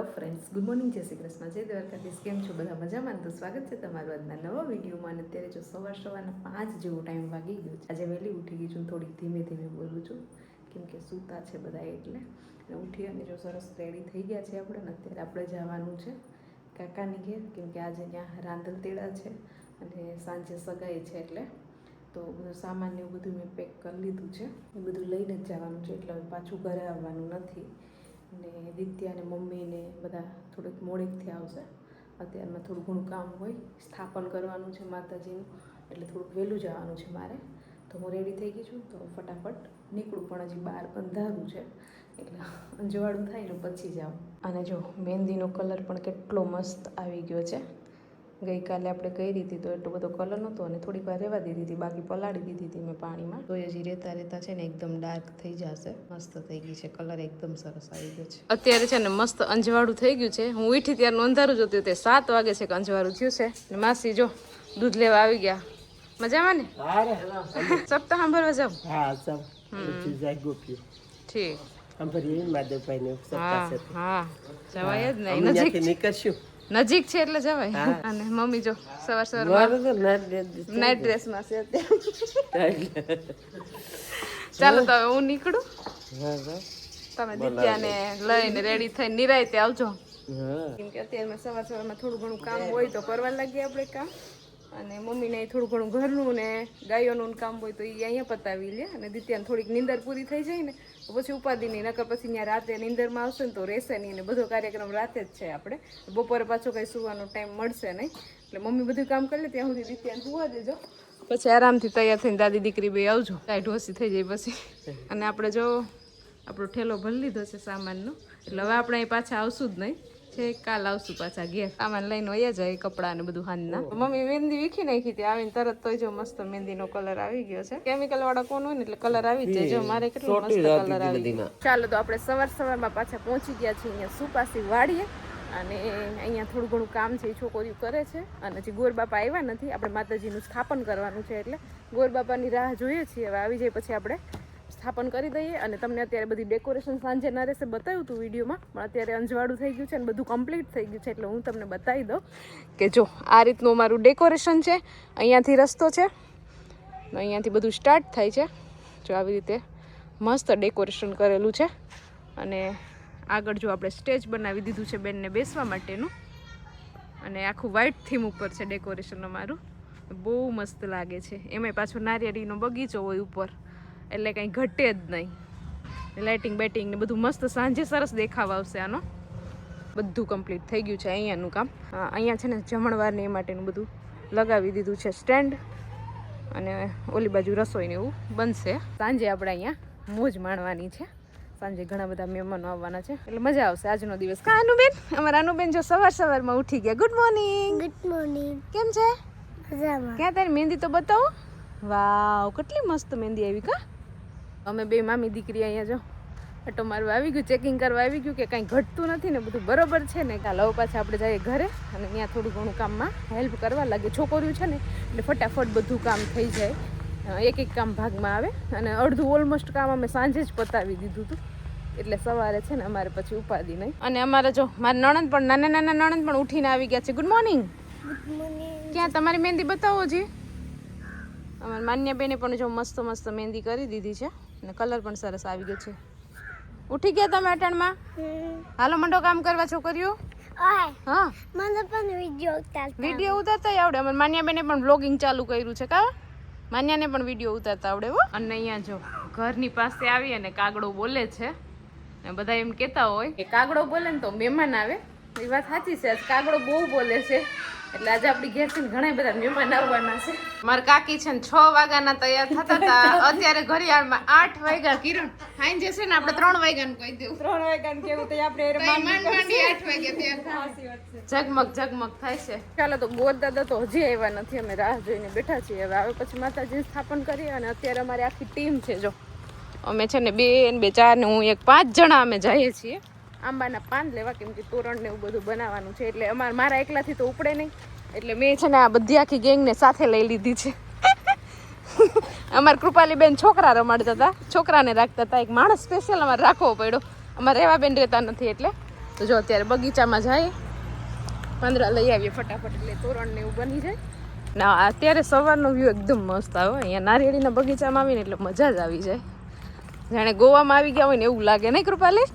Hello friends, good morning, જય શ્રી કૃષ્ણ, જય દ્વારકાધીશ. કેમ છો બધા મજામાં? તો સ્વાગત છે તમારું આજના નવા વિડીયોમાં. અને અત્યારે જો સવાર સવારના પાંચ જેવો ટાઈમ વાગી ગયો છે. આજે વહેલી ઉઠી ગઈ છું થોડી ધીમે ધીમે બોલું છું. કેમ કે સૂતા છે બધા એટલે. અને ઉઠી અને જો સરસ રેડી થઈ ગયા છે આપણે ને અત્યારે આપણે જવાનું છે કાકાની ઘેર. કેમ કે આજે ત્યાં રાંધલ તેડા છે અને સાંજે સગાઈ છે એટલે. તો બધું સામાન એવું બધું મેં પેક કરી લીધું છે. એ બધું લઈને જ જવાનું છે, એટલે પાછું ઘરે આવવાનું નથી. ને દિત્યા ને મમ્મીને બધા થોડુંક મોડેકથી આવશે. અત્યારમાં થોડું ઘણું કામ હોય, સ્થાપન કરવાનું છે માતાજીનું, એટલે થોડુંક વહેલું જવાનું છે મારે. તો હું રેડી થઈ ગઈ છું, તો ફટાફટ નીકળું, પણ હજી બહાર અંધારું છે, એટલે અંજવાળું થાય ને પછી જાઉં. અને જો, મહેંદીનો કલર પણ કેટલો મસ્ત આવી ગયો છે. ગઈકાલે આપણે કરી દીધી તો એટલો બધો કલર નહોતો અને થોડીક વાર રહેવા દીધી હતી બાકી પલાળી દીધી હતી મેં પાણીમાં. તો એ હજી રહેતા રહેતા છે ને એકદમ ડાર્ક થઈ જશે. મસ્ત થઈ ગઈ છે કલર એકદમ સરસ આવી ગયો છે. અત્યારે છે ને મસ્ત અંજવાળું થઈ ગયું છે. હું ઉઠી ત્યારે અંધારું જોતું તે સાત વાગે છે કે અંજવાળું થયું છે. ને માસી જો દૂધ લેવા આવી ગયા. મજામાં ને? સપ્તાહ સાંભળવા જાઉં. હા સબ ઠીક. સાંભળીએ માધવભાઈ ને સપ્તાહ હા જવાય જ નહીં. નજીક નીકળશું. નજીક છે એટલે જવાય. અને મમ્મી જો સવાર સવાર મારે ડ્રેસમાં છે ચાલો તો હવે હું નીકળું. તમે દિત્યાને લઈને રેડી થઈને નિરાયતે આવજો. કેમ કે અત્યારે સવાર સવાર સવારમાં થોડું ઘણું કામ હોય તો કરવા લાગીએ આપણે કામ. અને મમ્મીને થોડું ઘણું ઘરનું ને ગાયોનું કામ હોય તો એ અહીંયા પતાવી લે. અને દિત્યાને થોડીક નીંદર પૂરી થઈ જાય ને પછી ઉપાધિ નહીં નકર પછી ત્યાં રાતે નીંદરમાં આવશે ને તો રહેશે નહીં ને, બધો કાર્યક્રમ રાતે જ છે આપણે. બપોરે પાછો કંઈ સુવાનો ટાઈમ મળશે નહીં. એટલે મમ્મી બધું કામ કરી લે, ત્યાં સુધી દિત્યાને સુવા દેજો. પછી આરામથી તૈયાર થઈને દાદી દીકરી બે આવજો. કાંઈ ઢોસી થઈ જાય પછી. અને આપણે જો આપણો ઠેલો ભરી લીધો છે સામાનનો. એટલે હવે આપણે અહીં પાછા આવશું જ નહીં. છે કાલ આવશું પાછા ઘેર. સામાન લઈને વયા જાય કપડા ને બધું હાનના મમ્મી મહેંદી વીખી નાખી હતી આવીને તરત તો જો મસ્ત મહેંદીનો કલર આવી ગયો છે. કેમિકલ વાળા કોણ હોય ને એટલે કલર આવી જ જાય. જો મારે કેટલો મસ્ત કલર આવી ગયો. ચાલો તો આપણે સવાર સવારમાં પાછા પહોંચી ગયા છીએ અહીંયા સુપાસી વાડીએ. અને અહીંયા થોડું ઘણું કામ છે એ છોકરીઓ કરે છે. અને હજી ગોરબાપા આવ્યા નથી. આપણે માતાજીનું સ્થાપન કરવાનું છે એટલે ગોરબાપાની રાહ જોઈએ છીએ. હવે આવી જાય પછી આપણે. સ્થાપન કરી દઈએ અને તમને અત્યારે બધી ડેકોરેશન સાંજે નરેશે બતાવ્યું હતું વિડીયોમાં, પણ અત્યારે અંજવાળું થઈ ગયું છે અને બધું કમ્પ્લીટ થઈ ગયું છે એટલે હું તમને બતાવી દઉં કે જો આ રીતનું અમારું ડેકોરેશન છે. અહીંયાથી રસ્તો છે. અહીંયાથી બધું સ્ટાર્ટ થાય છે. જો આવી રીતે મસ્ત ડેકોરેશન કરેલું છે. અને આગળ જો આપણે સ્ટેજ બનાવી દીધું છે બેનને બેસવા માટેનું. અને આખું વ્હાઇટ થીમ ઉપર છે ડેકોરેશન અમારું. બહુ મસ્ત લાગે છે. એમાંય પાછો નારિયેળીનો બગીચો હોય ઉપર. એટલે કંઈ ઘટે જ નહીં. લાઇટિંગ બેટિંગ ને બધું મસ્ત સાંજે સરસ દેખાવ આવશે આનો. બધું કમ્પ્લીટ થઈ ગયું છે અહીંયાનું કામ. અહીંયા છે ને જમણવાર ને એ માટેનું બધું લગાવી દીધું છે સ્ટેન્ડ અને ઓલી બાજુ રસોઈને એવું બનશે. સાંજે આપણે અહીંયા મોજ માણવાની છે. સાંજે ઘણા બધા મહેમાનો આવવાના છે. એટલે મજા આવશે આજનો દિવસ. કા અનુબેન? અમારા અનુબેન જો સવાર સવારમાં ઉઠી ગયા. ગુડ મોર્નિંગ ગુડ મોર્નિંગ કેમ છે? ક્યાં તારી મહેંદી તો બતાવો? વાવ કેટલી મસ્ત મહેંદી આવી કા? અમે બે મામી દીકરી અહીંયા જો. આટો મારવા આવી ગયું ચેકિંગ કરવા આવી ગયું કે કાંઈ ઘટતું નથી ને બધું બરોબર છે ને કાલ હવે પાછા આપણે જઈએ ઘરે અને ત્યાં થોડું ઘણું કામમાં હેલ્પ કરવા લાગે. છોકરીઓ છે ને, એટલે ફટાફટ બધું કામ થઈ જાય. એક એક કામ ભાગમાં આવે. અને અડધું ઓલમોસ્ટ કામ અમે સાંજે જ પતાવી દીધું હતું. એટલે સવારે છે ને અમારે પછી ઉપાધિ નહીં. અને અમારે જો, મારા નણંદ પણ, નાના નાના નણંદ પણ ઉઠીને આવી ગયા છે. ગુડ મોર્નિંગ ક્યાં, તમારી મહેંદી બતાવો જી. અમારી માન્ય બેને પણ જો મસ્ત મસ્ત મહેંદી કરી દીધી છે. અને કલર પણ સરસ આવી ગયો છે. ઉઠી ગયા તમે અટણમાં? હાલો મંડો કામ કરવા છોકરીઓ. હા. મને પણ વિડિયો ઉતારતા. વીડિયો ઉતારતા આવડે. અમારી માન્યા બેને પણ બ્લોગિંગ ચાલુ કર્યું છે કા? માન્યાને પણ વીડિયો ઉતારતા આવડે હો. અને અહીંયા જો ઘરની પાસે આવી અને કાગડો બોલે છે. ને બધા એમ કહેતા હોય કે કાગડો બોલે ને તો મહેમાન આવે. એ વાત સાચી છે આજ કાગડો બહુ બોલે છે. એટલે આજે આપણી ઘેર છે ને ઘણા બધા મહેમાન આવવાના છે. મારા કાકી છે ને છ વાગ્યાના તૈયાર થતા હતા. અત્યારે ઘડિયાળમાં આઠ વાગ્યા. કિરણ ખાઈ જે છે ને આપણે ત્રણ વાગ્યાનું કહી દેવું. ત્રણ વાગ્યાનું કેવું તો આપણે માંડ માંડી આઠ વાગ્યા ઝગમગ ઝગમગ થાય છે. ચાલો તો ગોર દાદા તો હજી આવ્યા નથી. અમે રાહ જોઈને બેઠા છીએ. હવે આવે પછી માતાજીનું સ્થાપન કરીએ અને અત્યારે અમારી આખી ટીમ છે જો. અમે છે ને બે ને બે ચાર ને હું એક પાંચ જણા અમે જઈએ છીએ. આંબાના પાન લેવા, કેમ કે તોરણ ને એવું બધું બનાવવાનું છે. એટલે અમારે, મારા એકલાથી તો ઉપડે નહીં. એટલે મેં છે ને આ બધી આખી ગેંગને સાથે લઈ લીધી છે. અમારે કૃપાલી બેન છોકરા રમાડતા હતા. છોકરાને રાખતા હતા. એક માણસ સ્પેશિયલ અમારે રાખવો પડ્યો. અમારે રહેવા બેન રહેતા નથી એટલે. તો જો અત્યારે બગીચામાં જાય. પાંદડા લઈ આવીએ ફટાફટ. એટલે તોરણ ને એવું બની જાય. ના અત્યારે સવારનો વ્યૂ એકદમ મસ્ત આવે. અહીંયા નારિયેળીના બગીચામાં આવીને એટલે મજા જ આવી જાય. જાણે ગોવામાં આવી ગયા હોય ને એવું લાગે, નહીં કૃપાલી?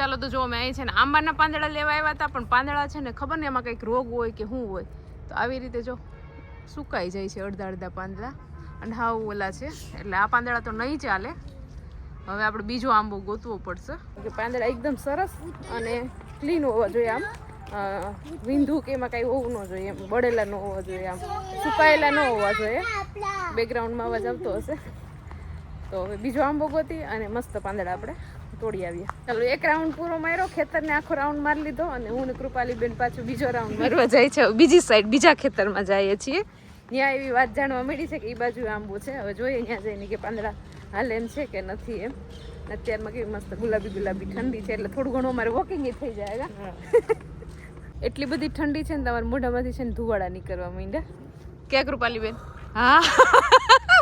ચાલો તો જો અમે અહીં છે ને આંબાના પાંદડા લેવા આવ્યા હતા, પણ પાંદડા છે ને ખબર ને એમાં કંઈક રોગ હોય કે શું હોય. તો આવી રીતે જો સુકાઈ જાય છે અડધા અડધા પાંદડા. અને હાવ ઓલા છે. એટલે આ પાંદડા તો નહીં ચાલે. હવે આપણે બીજો આંબો ગોતવો પડશે. કે પાંદડા એકદમ સરસ અને ક્લીન હોવા જોઈએ આમ. વિંધુ કે એમાં કાંઈ હોવું ન જોઈએ એમ. બળેલા ન હોવા જોઈએ આમ. સુકાયેલા ન હોવા જોઈએ. બેકગ્રાઉન્ડમાં અવાજ આવતો હશે. તો હવે બીજો આંબો ગોતી અને મસ્ત પાંદડા આપણે તોડી આવીએ. ચાલો એક રાઉન્ડ પૂરો માર્યો ખેતરને આખો રાઉન્ડ મારી લીધો અને હું ને કૃપાલી બેન પાછું બીજો રાઉન્ડ મારવા જાય છે. બીજી સાઈડ બીજા ખેતરમાં જઈએ છીએ. ત્યાં એવી વાત જાણવા મળી છે કે એ બાજુ આંબો છે. હવે જોઈએ ત્યાં જઈને કે પાંદડા હાલ એમ છે કે નથી એમ. અત્યારમાં કેવી મસ્ત ગુલાબી ગુલાબી ઠંડી છે એટલે થોડું ઘણું અમારે વોકિંગ થઈ જાય એટલી બધી ઠંડી છે ને તમારા મોઢામાંથી છે ને ધુવાડા નીકળવા માંડ્યા. ક્યાં કૃપાલી બેન? હા.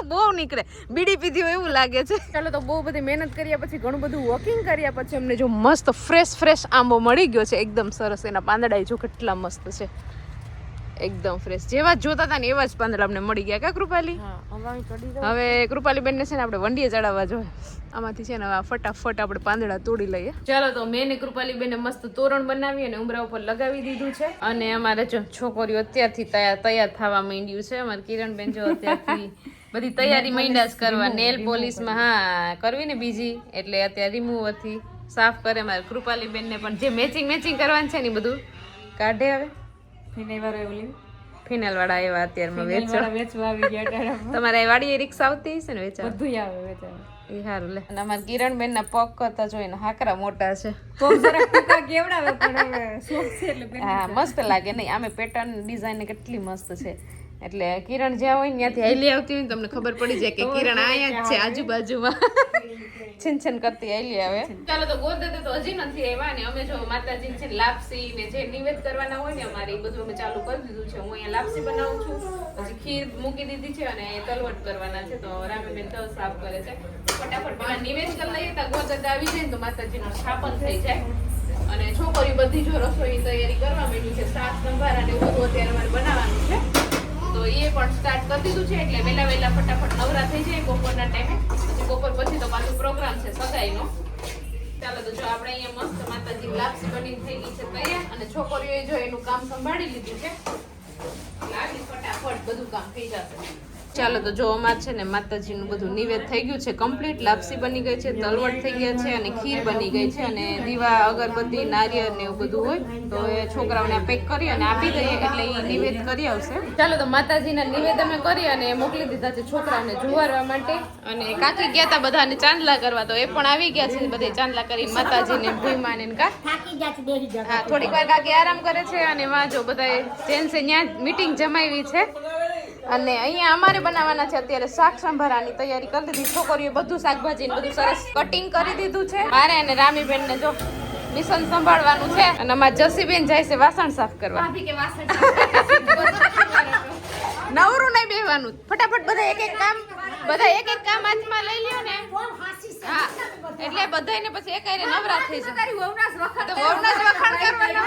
બહુ નીકળે. બીડી પીધી હોય એવું લાગે છે. ચાલો તો બહુ બધી મહેનત કર્યા પછી ઘણું બધું વોકિંગ કર્યા પછી અમને જો મસ્ત ફ્રેશ ફ્રેશ આંબો મળી ગયો છે. એકદમ સરસ એના પાંદડા જો કેટલા મસ્ત છે. એકદમ ફ્રેશ જેવા જ જોતા હતા ને એવા જ પાંદડા અમને મળી ગયા. કા કૃપાલી? હવે કૃપાલી બેન ને છે ને આપણે વંડીએ ચડાવવા જોઈએ. આમાંથી છે ને હવે ફટાફટ આપણે પાંદડા તોડી લઈએ. ચાલો તો મેં ને કૃપાલી બેને મસ્ત તોરણ બનાવી અને ઉમરા ઉપર લગાવી દીધું છે. અને અમારે જો છોકરીઓ અત્યારથી તૈયાર તૈયાર થવા માંડ્યું છે. અમારે કિરણ બેન જો અત્યારથી બધી તૈયારી મહિના જ કરવા. નેલ પોલિશમાં હા કરવી ને બીજી. એટલે અત્યારે રિમૂવરથી સાફ કરે મારે કૃપાલી બેનને પણ. જે મેચિંગ મેચિંગ કરવાનું છે ને બધું કાઢે હવે. ફિનાઇલ વાળા એવા અત્યારમાં વેચવા તમારે એ વાડી રિક્ષા આવતી હશે ને વેચવા એ સારું લે. અને અમારા કિરણ બેન ના પગ કરતા જોઈને હાકરા મોટા છે. હા મસ્ત લાગે નહીં. આમે પેટર્ન ડિઝાઇન કેટલી મસ્ત છે. એટલે કિરણ જ્યાં હોય ત્યાંથી હાલી આવતી હોય ને તમને ખબર પડી જાય કે કિરણ અહીંયા જ છે આજુબાજુમાં. છીન છીન કરતી હાલી આવે. ચાલો તો ગોદતે તો હજી નથી આવ્યા ને અમે જો માતાજી છે લાપસી ને જે નિવેદ કરવાના હોય ને અમારે એ બધું અમે ચાલુ કરી દીધું છે. હું અહીંયા લાપસી બનાવું છું પછી ખીર મૂકી દીધી છે અને તલવટ કરવાના છે તો રામેબેન તલ સાફ કરે છે. ફટાફટ નિવેદ કરી લઈએ તો ગોદત આવી જાય ને તો માતાજીનું સ્થાપન થઈ જાય. અને છોકરી બધી જો રસોઈ તૈયારી કરવા માંડી છે શાક સંભારા ને એવું બધું અત્યારે અમારે બનાવવાનું છે. તો એ પણ સ્ટાર્ટ કરી દીધું છે એટલે વહેલા વહેલા ફટાફટ નવરા થઈ જાય બપોરના ટાઈમે પછી બપોર પછી તો પાછો પ્રોગ્રામ છે સગાઈનો. ચાલો તો જો આપણે અહીંયા મસ્ત માતાજી લાપસી બની થઈ ગઈ છે તૈયાર. અને છોકરીઓએ જો એનું કામ સંભાળી લીધું છે. લાગી ફટાફટ બધું કામ થઈ જશે. ચાલો તો જો અમાર છે ને માતાજીનું બધું નિવેદ થઈ ગયું છે કમ્પ્લીટ લાપસી બની ગઈ છે તલવટ થઈ ગયા છે અને ખીર બની ગઈ છે અને દીવા અગરબત્તી નારિયેળ ને એવું બધું હોય. તો એ છોકરાઓને પેક કરી અને આપી દઈએ એટલે એ નિવેદ કરી આવશે. ચાલો તો માતાજીના નિવેદ અમે કરી અને મોકલી દીધા છે છોકરાઓને જુવારવા માટે. અને કાકી ગયા હતા બધાને ચાંદલા કરવા તો એ પણ આવી ગયા છે બધે ચાંદલા કરીને માતાજીને ભૂમાને ને કા. હા થોડીક વાર કાકી આરામ કરે છે અને વાંચો બધા જેન્ટ્સે ત્યાં મીટિંગ જમાવી છે. અને અહીંયા અમારે બનાવવાના છે અત્યારે શાક સંભારાની તૈયારી કરી દીધી. છોકરીઓ બધું શાકભાજી બધું સરસ કટિંગ કરી દીધું છે. મારે અને રામીબેન ને જો મિશન સંભાળવાનું છે. અને અમારા જસીબેન જાય છે વાસણ સાફ કરવા. નવરું નહીં બેહવાનું. ફટાફટ બધા એક એક કામ બધા એક એક કામ હાથમાં લઈ લ્યો ને. હા એટલે બધાને પછી એક નવરા થઈ જાય. વહુના જ વખાણ કરવાના.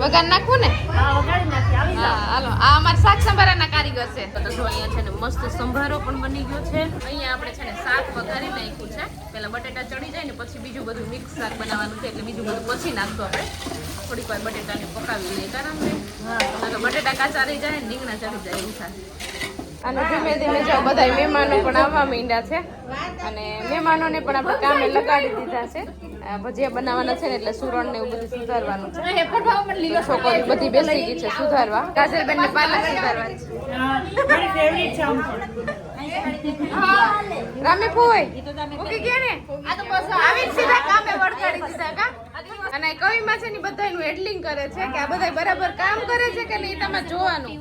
વગાર નાખવું ને? હા હાલો. આ અમારા શાક સંભારાના કારીગર છે. તો જો અહીંયા છે ને મસ્ત સંભારો પણ બની ગયો છે. અહીંયા આપણે છે ને શાક વઘારી નાખ્યું છે. પેલા બટેટા ચડી જાય ને પછી બીજું બધું મિક્સ શાક બનાવવાનું છે એટલે બીજું બધું પછી નાખશું આપણે. થોડીક વાર બટેટાને પકાવી લઈએ. કારણ કે બટેટા કાચા રહી જાય ને રીંગણા ચડી જાય એવું થાય. અને ધીમે ધીમે જો બધા મહેમાનો પણ આવવા માંડ્યા છે. અને મહેમાનોને પણ આપણે કામે લગાડી દીધા છે. ભજીયા બનાવવાના છે ને એટલે સુરણ ને એવું બધું સુધારવાનું છે. છોકરી બધી બેસી ગઈ છે સુધારવા. કાજલબેન ને પાર્લર સુધારવા રામે ફોય. ઓકે કે ને આવી સીધા કામે વળગાડી દીધા કા? અને કવિમાં છે ને બધાનું હેડલિંગ કરે છે કે આ બધા બરાબર કામ કરે છે કે નહીં તમે જોવાનું.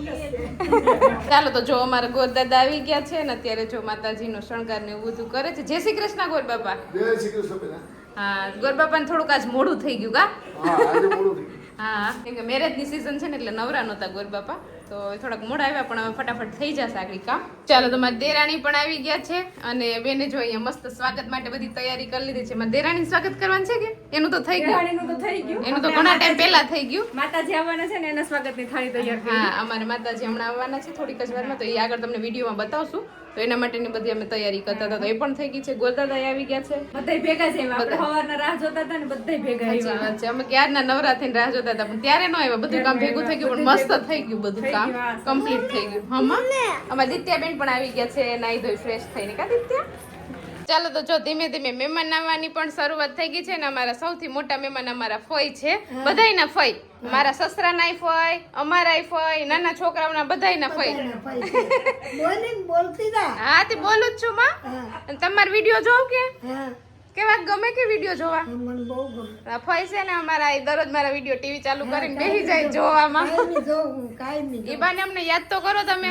ચાલો તો જો અમારા ગોરદાદા આવી ગયા છે ને અત્યારે જો માતાજીનો શણગાર ને એવું બધું કરે છે. જય શ્રી કૃષ્ણ ગોર બાપા જય શ્રી કૃષ્ણ હા ગોર બાપાને થોડુંક આજ મોડું થઈ ગયું કા? હા કેમ કે મેરેજની સિઝન છે ને એટલે નવરા નહોતા ગોર બાપા તો થોડાક મોડા આવ્યા પણ હવે ફટાફટ થઈ જશે આગળ કામ. ચાલો તો મારા દેરાણી પણ આવી ગયા છે અને બેને જો અહીંયા મસ્ત સ્વાગત માટે બધી તૈયારી કરી લીધી છે. મારા દેરાણી સ્વાગત કરવાનું છે કે? એનું તો થઈ ગયું. એનું તો થઈ ગયું. એનું તો ઘણા ટાઈમ પહેલા થઈ ગયું. માતાજી આવવાના છે ને એના સ્વાગતની થાળી તૈયાર કરી. હા અમારે માતાજી હમણાં આવવાના છે થોડીક જ વારમાં તો એ આગળ તમને વિડીયોમાં બતાવશું. તો એના માટેની બધી અમે તૈયારી કરતા હતા. તો એ પણ થઈ ગઈ છે. ગોરદાદા આવી ગયા છે. બધા ભેગા છે આપણે સવારના રાહ જોતા હતા ને બધા ભેગા આવ્યા. વાત છે. અમે ક્યારના નવરાત્રી રાહ જોતા હતા પણ ત્યારે ન આવ્યા. બધું કામ ભેગું થઈ ગયું પણ મસ્ત થઈ ગયું બધું કામ. કમ્પ્લીટ થઈ ગયું. હમણાં અમારા દિત્યાબેન પણ આવી ગયા છે. નાઈ ધોઈ ફ્રેશ થઈને. કા દિત્યા? ચાલો તો જો ધીમે ધીમે મહેમાન આવવાની પણ શરૂઆત થઈ ગઈ છે ને અમારા સૌથી મોટા મહેમાન અમારા ફઈ છે. બધાયના ફઈ. મારા સસરાનાય ફઈ અમારાય ફઈ નાના છોકરાઓના બધાયના ફઈ. હા તે બોલું જ છું માં. અને તમારો વીડિયો જોઉં કે? કેવા ગમે કે વીડિયો જોવા? આ ફઈ છે ને અમારા દરરોજ મારા વીડિયો ટીવી ચાલુ કરીને બેસી જાય જોવામાં. એ બાને અમને યાદ તો કરો તમે.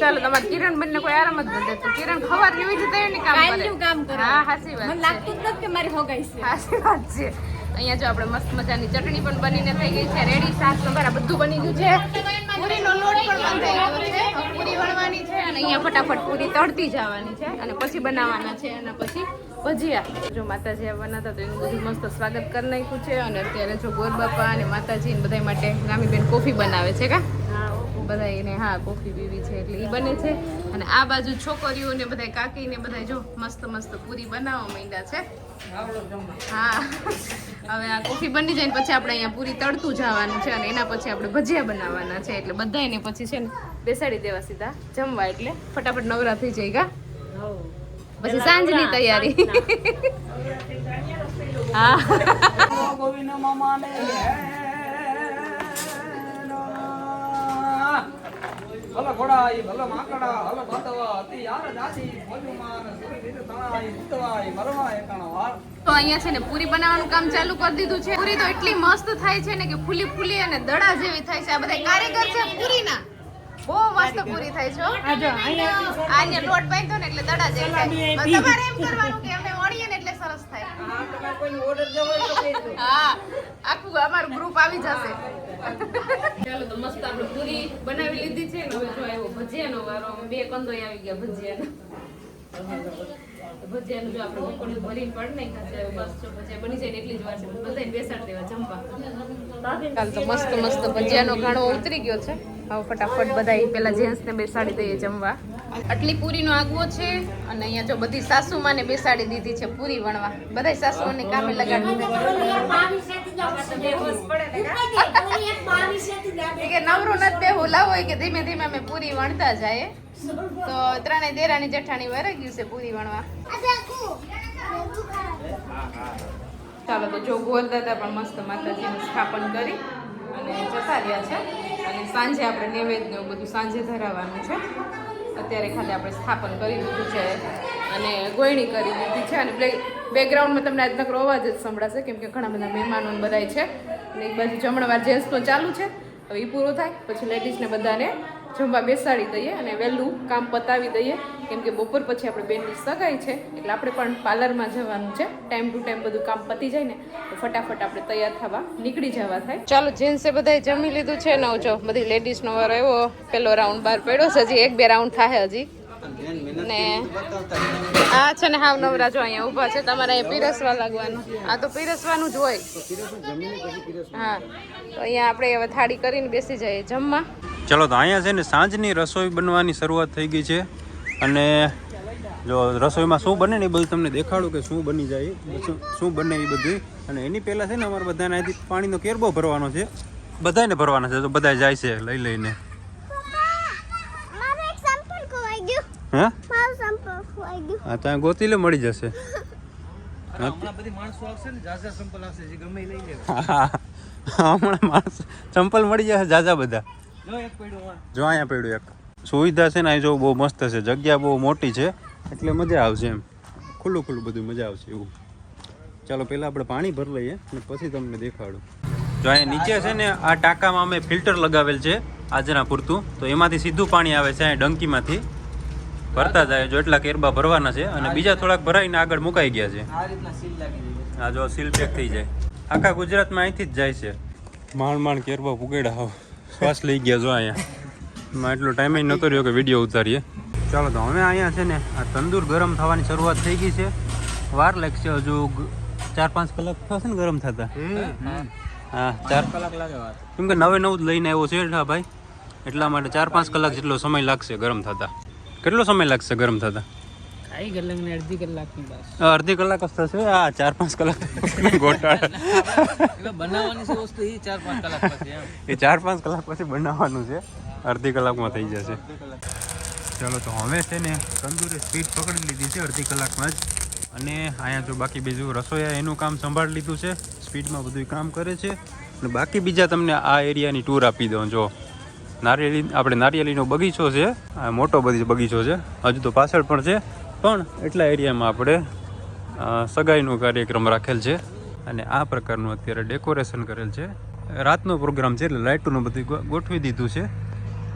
ચાલો તમારે કિરણ બંને કોઈ આરામ જ નથી તો કિરણ ખબર કેવી રીતે એની કામ કરે. કામ કરે. હા સાચી વાત મને લાગતું જ નથી કે મારી હોગાઈ છે. હાસી વાત છે. અહીંયા જો આપણે મસ્ત મજાની ચટણી પણ બનીને થઈ ગઈ છે. રેડી શાક સંભારા બધું બની ગયું છે. પૂરીનો લોટ પણ બંધ થઈ ગયો છે. પૂરી વણવાની છે અને અહીંયા ફટાફટ પૂરી તળતી જવાની છે અને પછી બનાવવાના છે અને પછી ભજીયા. જો માતાજી આવવાના હતા તો એનું બધું મસ્ત સ્વાગત કરી નાખ્યું છે અને અત્યારે જો ગોરબાપા અને માતાજી બધા માટે ગામીબેન કોફી બનાવે છે કા? બધા એને હા, કોફી પીવી છે એટલે એ બને છે. અને આ બાજુ છોકરીઓને બધા કાકીને બધા જો મસ્ત મસ્ત પૂરી બનાવવા માંડ્યા છે. હા. હવે આ કોફી બની જાય પછી આપણે અહીંયા પૂરી તળતું જવાનું છે અને એના પછી આપણે ભજીયા બનાવવાના છે. એટલે બધા એને પછી છે ને બેસાડી દેવા સીધા. જમવા એટલે ફટાફટ નવરા થઈ જાય કા? પછી સાંજની તૈયારી હા ભલે ઘોડાઈ ભલે માકડા ભલે બાતવા અતિ યાર દાદી ભોજુમાન સુરી તણાઈ ઉતવાઈ મરવા એકાણા વાર તો અહીંયા છે ને પૂરી બનાવવાનું કામ ચાલુ કરી દીધું છે. પૂરી તો એટલી મસ્ત થાય છે ને કે ફૂલી ફૂલી અને દડા જેવી થાય છે. આ બધા કારીગર છે પૂરીના. બહુ મસ્ત પૂરી થાય છે અહીંયા આને લોટ બાંધ્યો ને એટલે દડા જેવી થાય. તમારે એમ કરવાનું કે અમે વણીએ ને એટલે સરસ થાય. હા આખું અમારું ગ્રુપ આવી જશે. ચાલો તો મસ્ત આપણે પૂરી બનાવી લીધી છે ને હવે જો આવ્યો ભજીયાનો વારો. બે કંદોય આવી ગયા ભજીયાનો. ભજીયાનું જો આપણે બપોરનું ભરીને પડ નહીં ખાશે બસ જો ભજીયા બની જાય ને એટલી જ વાર છે. બધાને બેસાડી દેવા જમવા. કાલ તો મસ્ત મસ્ત ભજીયાનો ઘાણો ઉતરી ગયો છે. હવે ફટાફટ બધા પેલા જેન્ટ્સ ને બેસાડી દઈએ જમવા. આટલી પૂરીનો આગવો છે અને અહીંયા જો બધી સાસુમાને બેસાડી દીધી છે પૂરી વણવા. બધા સાસુઓને કામે લગાડી કે નવરું નથી બેહું, લાવો કે ધીમે ધીમે અમે પૂરી વણતા જાય તો ત્રણેય દેરાણી જેઠાણી વરગ્યું ગયું છે પૂરી વણવા. ચાલો તો જો ગોરદાદા પણ મસ્ત માતાજીનું સ્થાપન કરી અને જતા રહ્યા છે. અને સાંજે આપણે નૈવેદ્ય બધું સાંજે ધરાવવાનું છે. અત્યારે ખાલી આપણે સ્થાપન કરી દીધું છે અને ગોયણી કરી દીધી છે. અને બેકગ્રાઉન્ડમાં તમને આજ નકરો અવાજ જ સંભળાશે, કેમ કે ઘણા બધા મહેમાનો બધાય છે. અને એક બાજુ જમણવાર જેન્ટ્સનો ચાલુ છે. હવે એ પૂરું થાય, પછી લેડીઝને બધાને જમવા બેસાડી દઈએ અને વહેલું કામ પતાવી દઈએ. કેમ કે બપોર પછી આપણે બેનની સગાઈ છે એટલે આપણે પણ પાર્લરમાં જવાનું છે. ટાઈમ ટુ ટાઈમ બધું કામ પતી જાય ને તો ફટાફટ આપણે તૈયાર થવા નીકળી જવા થાય. ચાલો જેન્ટ્સે બધાએ જમી લીધું છે નવ જો બધી લેડીઝનો વારો આવ્યો પેલો રાઉન્ડ બહાર પડ્યો છે હજી એક બે રાઉન્ડ થાય હજી. ને આ છે ને હાવ નવરા જો અહીંયા ઊભા છે તમારે અહીંયા પીરસવા લાગવાનું. આ તો પીરસવાનું જ હોય. હા તો અહીંયા આપણે હવે થાળી કરીને બેસી જઈએ જમવા. ચલો તો અહીંયા છે ને સાંજની રસોઈ બનવાની શરૂઆત થઈ ગઈ છે. અને જો રસોઈમાં શું બને ને એ બધું તમને દેખાડું કે શું બની જાય શું બને એ બધું. અને એની પહેલાં છે ને અમારે બધાને અહીંથી પાણીનો કેરબો ભરવાનો છે. બધાને ભરવાના છે તો બધા જાય છે લઈ લઈને. મારું એક સંપલ ખોવાઈ ગયું. હે? મારું સંપલ ખોવાઈ ગયું. હા ત્યાં ગોતી લે મળી જશે. હમણાં બધી માણસો આવશે ને જાજા સંપલ આવશે જે ગમે ઈ લઈ લે હમણાં માણસ ચંપલ મળી જશે જાજા બધા. જો અહીંયા પડ્યું એક. સુવિધા છે ને અહીં જો બહુ મસ્ત છે. જગ્યા બહુ મોટી છે એટલે મજા આવશે એમ. ખુલ્લું ખુલ્લું બધું મજા આવશે એવું. ચાલો પહેલાં આપણે પાણી ભરી લઈએ અને પછી તમને દેખાડું. જો અહીંયા નીચે છે ને આ ટાંકામાં અમે ફિલ્ટર લગાવેલ છે આજના પૂરતું. તો એમાંથી સીધું પાણી આવે છે અહીંયા ડંકીમાંથી. ભરતા જાય જો એટલા કેરબા ભરવાના છે અને બીજા થોડાક ભરાઈને આગળ મુકાઈ ગયા છે. આ જો સીલ પેક થઈ જાય. આખા ગુજરાતમાં અહીંથી જ જાય છે. માંડ માણ કેરબા પુગેડા હોવ. શ્વાસ લઈ ગયા જો અહીંયા. માં એટલો ટાઈમ નહોતો રહ્યો કે વીડિયો ઉતારીએ. ચાલો તો હવે અહીંયા છે ને આ તંદૂર ગરમ થવાની શરૂઆત થઈ ગઈ છે. વાર લાગશે હજુ ચાર પાંચ કલાક થશે ને ગરમ થતા. હા? ચાર કલાક લાગે કેમ કે નવે નવું જ લઈને આવ્યો છે હા ભાઈ. એટલા માટે ચાર પાંચ કલાક જેટલો સમય લાગશે ગરમ થતા. કેટલો સમય લાગશે ગરમ થતા? અડધી કલાકની બસ. અડધી કલાક જ થશે આ ચાર પાંચ કલાક ગોટાળા. એટલે બનાવવાની છે વસ્તુ એ ચાર પાંચ કલાક પછી એમ. એ ચાર પાંચ કલાક પછી બનાવવાનું છે. અડધી કલાકમાં થઈ જશે. ચાલો તો હવે છે ને તંદુરે સ્પીડ પકડી લીધી છે અડધી કલાકમાં જ. અને અહીંયા જો બાકી બીજું રસોઈયા એનું કામ સંભાળી લીધું છે. સ્પીડમાં બધું કામ કરે છે. અને બાકી બીજા તમને આ એરિયાની ટૂર આપી દઉં જો. નારિયેળી આપણે નારિયેળીનો બગીચો છે. આ મોટો બધી બગીચો છે. હજુ તો પાછળ પણ છે. પણ એટલા એરિયામાં આપણે સગાઈનો કાર્યક્રમ રાખેલ છે અને આ પ્રકારનું અત્યારે ડેકોરેશન કરેલ છે. રાતનો પ્રોગ્રામ છે એટલે લાઇટોનું બધું ગોઠવી દીધું છે.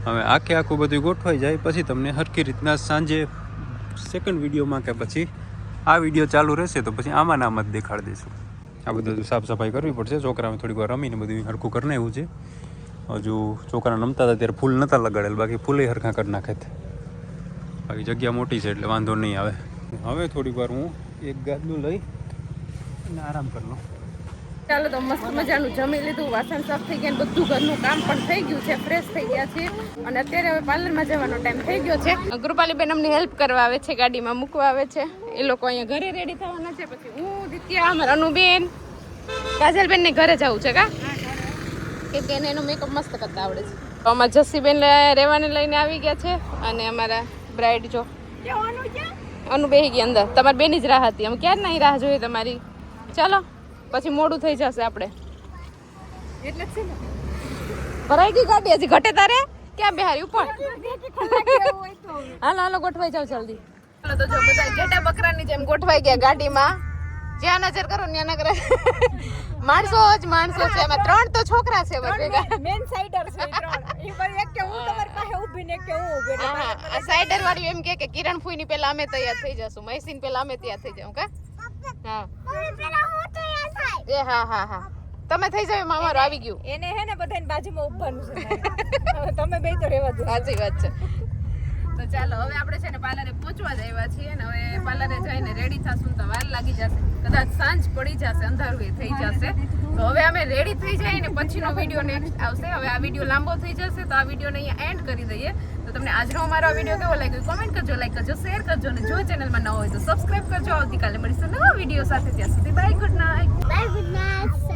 હવે આખે આખું બધું ગોઠવાઈ જાય, પછી તમને હરખી રીતના સાંજે સેકન્ડ વિડીયોમાં કે પછી આ વીડિયો ચાલુ રહેશે તો પછી આમાં નામ જ દેખાડી દઈશું. આ બધું સાફ સફાઈ કરવી પડશે, છોકરાઓને થોડીક વાર રમીને બધું હરખું કરી નાખ્યું છે. હજુ છોકરાને નમતા હતા ત્યારે ફૂલ નહોતા લગાડેલ, બાકી ફૂલે હરખા કરી નાખે બાકી જગ્યા મોટી છે એટલે વાંધો નહીં આવે. હવે થોડીક વાર હું એક ગાદલું લઈ અને આરામ કરી લઉં. ચાલો તો મસ્ત મજાનું જમી લીધું વાસણ સાફ થઈ ગયા ને બધું ઘરનું કામ પણ થઈ ગયું છે ફ્રેશ થઈ ગયા છે અને અત્યારે હવે પાર્લરમાં જવાનો ટાઈમ થઈ ગયો છે. કૃપાલીબેન અમને હેલ્પ કરવા આવે છે ગાડીમાં મૂકવા આવે છે. એ લોકો અહીંયા ઘરે રેડી થવાના છે. પછી હું દિત્યા અમારા અનુબેન. કાજલબેન ને ઘરે જવું છે કા? કેમ કે એને એનો મેકઅપ મસ્ત કરતા આવડે છે. તો અમારા જસ્સીબેન રહેવાને લઈને આવી ગયા છે અને અમારા બ્રાઇડ જો. અનુ બેહી ગઈ અંદર. તમારી બેની જ રાહ હતી. અમે ક્યારે નહીં રાહ જોઈએ તમારી? ચાલો પછી મોડું થઈ જશે આપણે. એટલે છે ને. ભરાઈ ગઈ ગાડી? હજી ઘટે તારે? ક્યાં બિહારી ઉપર? હાલો હાલો ગોઠવાઈ જાવ જલ્દી. ચાલો તો જો બધા ઘેટા બકરાની જેમ ગોઠવાઈ ગયા ગાડીમાં. જ્યાં નજર કરો ત્યાં નગર માણસો જ માણસો છે. એમાં ત્રણ તો છોકરા છે બધા મેન સાઇડર છે ત્રણ. એ પર એક કે હું તમારી પાસે ઊભી ને કે હું ઊભી. હા આ વાળી એમ કે કે કિરણ ફૂઈ ની પહેલા અમે તૈયાર થઈ જશું. મૈસીન પહેલા અમે તૈયાર થઈ જાઉં કા? હા. એ હા હા હા. તમે થઈ જાવ એમાં અમારું આવી ગયું. એને હે ને બધાની બાજુમાં ઊભવાનું છે તમે બે તો રહેવા દો. સાચી વાત છે. તો ચાલો હવે આપણે છે ને પાર્લરે પહોંચવા જ આવ્યા છીએ ને હવે પાર્લરે જઈને રેડી થશું તો વાર લાગી જશે. કદાચ સાંજ પડી જશે, અંધારું એ થઈ જશે. તો હવે અમે રેડી થઈ જઈએ ને પછીનો વીડિયો નેક્સ્ટ આવશે. હવે આ વીડિયો લાંબો થઈ જશે, તો આ વિડીયોને અહીંયા એન્ડ કરી દઈએ. તો તમને આજનો અમારો વીડિયો કેવો લાગ્યો કોમેન્ટ કરજો લાઈક કરજો શેર કરજો અને જો ચેનલમાં ન હોય તો સબસ્ક્રાઇબ કરજો. આવતીકાલે મળીશું નવા વીડિયો સાથે. ત્યાં સુધી bye good night bye good night